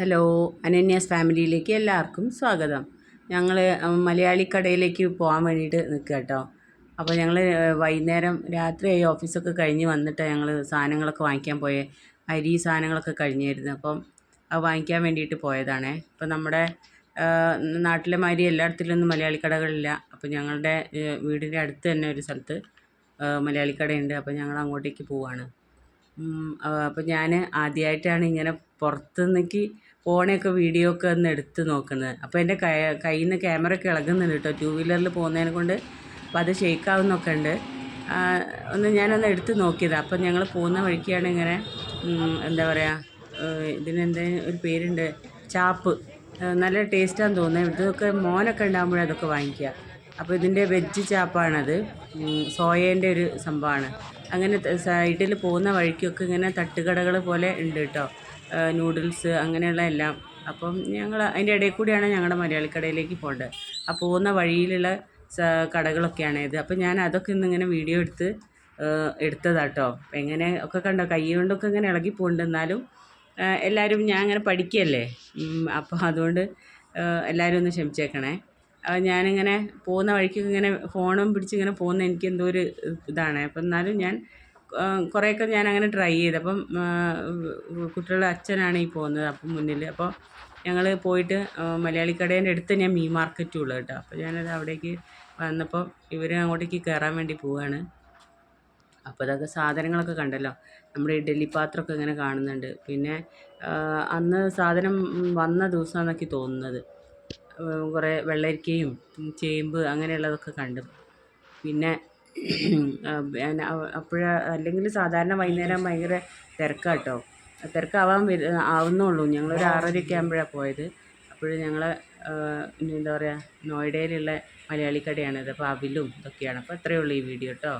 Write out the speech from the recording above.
Hello അനന്യാസ് ഫാമിലിയിലേക്ക് എല്ലാവർക്കും സ്വാഗതം. ഞങ്ങൾ മലയാളി കടയിലേക്ക് പോകാൻ വേണ്ടിയിട്ട് നിൽക്കുക കേട്ടോ. അപ്പോൾ ഞങ്ങൾ വൈകുന്നേരം രാത്രിയായി ഓഫീസൊക്കെ കഴിഞ്ഞ് വന്നിട്ട് ഞങ്ങൾ സാധനങ്ങളൊക്കെ വാങ്ങിക്കാൻ പോയേ. അരി സാധനങ്ങളൊക്കെ കഴിഞ്ഞായിരുന്നു. അപ്പം അത് വാങ്ങിക്കാൻ വേണ്ടിയിട്ട് പോയതാണേ. അപ്പോൾ നമ്മുടെ നാട്ടിലെ മാതിരി എല്ലായിടത്തിലൊന്നും മലയാളി കടകളില്ല അപ്പോൾ ഞങ്ങളുടെ വീടിന്റെ അടുത്ത് തന്നെ ഒരു സ്ഥലത്ത് മലയാളി കടയുണ്ട് അപ്പോൾ ഞങ്ങൾ അങ്ങോട്ടേക്ക് പോവാണ്. അപ്പോൾ ഞാൻ ആദ്യമായിട്ടാണ് ഇങ്ങനെ പുറത്തുനിന്നേക്ക് ഫോണൊക്കെ വീഡിയോ ഒക്കെ ഒന്ന് എടുത്ത് നോക്കുന്നത്. അപ്പോൾ എന്റെ കൈ കയ്യിൽ നിന്ന് ക്യാമറ ഒക്കെ ഇളകുന്നുണ്ട് കേട്ടോ ടൂ വീലറിൽ പോകുന്നതിനെ കൊണ്ട് അപ്പോൾ അത് ഷെയ്ക്കാവുന്നൊക്കെ ഉണ്ട്. ഒന്ന് ഞാനൊന്ന് എടുത്ത് നോക്കിയത്. അപ്പം ഞങ്ങൾ പോകുന്ന വഴിക്കാണ് ഇങ്ങനെ എന്താ പറയുക ഇതിനെന്താ ഒരു പേരുണ്ട് ചാപ്പ്. നല്ല ടേസ്റ്റാന്ന് തോന്നുന്നത് ഇതൊക്കെ മോനൊക്കെ ഉണ്ടാകുമ്പോഴേ അതൊക്കെ വാങ്ങിക്കുക അപ്പോൾ ഇതിന്റെ വെജ് ചാപ്പാണത്. സോയേന്റെ ഒരു സംഭവമാണ്. അങ്ങനെ സൈഡിൽ പോകുന്ന വഴിക്കൊക്കെ ഇങ്ങനെ തട്ടുകടകൾ പോലെ ഉണ്ട് കേട്ടോ. നൂഡിൽസ് അങ്ങനെയുള്ള എല്ലാം. അപ്പം ഞങ്ങൾ അതിന്റെ ഇടയിൽ കൂടിയാണ് ഞങ്ങളുടെ മലയാളിക്കടയിലേക്ക് പോകേണ്ടത്. ആ പോകുന്ന വഴിയിലുള്ള കടകളൊക്കെയാണ് ഇത്. അപ്പം ഞാൻ അതൊക്കെ ഇന്നിങ്ങനെ വീഡിയോ എടുത്ത് എടുത്തതാട്ടോ എങ്ങനെ ഒക്കെ കണ്ടോ കൈ കൊണ്ടൊക്കെ ഇങ്ങനെ ഇളകി പോകുന്നുണ്ട് എന്നാലും എല്ലാവരും ഞാൻ അങ്ങനെ പഠിക്കുകയല്ലേ? അപ്പോൾ അതുകൊണ്ട് എല്ലാവരും ഒന്ന് ക്ഷമിച്ചേക്കണേ. ഞാനിങ്ങനെ പോകുന്ന വഴിക്ക് ഇങ്ങനെ ഫോണും പിടിച്ചിങ്ങനെ പോകുന്ന എനിക്ക് എന്തോ ഒരു ഇതാണ്. അപ്പം എന്നാലും ഞാൻ കുറേയൊക്കെ ഞാനങ്ങനെ ട്രൈ ചെയ്ത്. അപ്പം കുട്ടികളുടെ അച്ഛനാണ് ഈ പോകുന്നത് അപ്പം മുന്നിൽ. അപ്പോൾ ഞങ്ങൾ പോയിട്ട് മലയാളി കടേന്റെ അടുത്ത് ഞാൻ മീൻ മാർക്കറ്റും ഉള്ളത് കേട്ടോ. അപ്പോൾ ഞാനത് അവിടേക്ക് വന്നപ്പോൾ ഇവർ അങ്ങോട്ടേക്ക് കയറാൻ വേണ്ടി പോവുകയാണ് അപ്പോൾ അതൊക്കെ സാധനങ്ങളൊക്കെ കണ്ടല്ലോ. നമ്മുടെ ഇഡലി പാത്രമൊക്കെ ഇങ്ങനെ കാണുന്നുണ്ട്. പിന്നെ അന്ന് സാധനം വന്ന ദിവസമാണെന്നൊക്കെ തോന്നുന്നത്. കുറേ വെള്ളരിക്കയും ചേമ്പ് അങ്ങനെയുള്ളതൊക്കെ കണ്ടു. പിന്നെ അപ്പോഴ അല്ലെങ്കിൽ സാധാരണ വൈകുന്നേരം ഭയങ്കര തിരക്കാട്ടോ. തിരക്കാവാൻ വരു ആവുന്നുള്ളൂ ഞങ്ങളൊരു ആറരയൊക്കെ ആകുമ്പോഴാണ് പോയത്. അപ്പോൾ ഞങ്ങൾ എന്താ പറയുക നോയിഡയിലുള്ള മലയാളി കടയാണിത് അപ്പോൾ അവിലും ഇതൊക്കെയാണ്. അപ്പോൾ അത്രയേ ഉള്ളൂ ഈ വീഡിയോ കേട്ടോ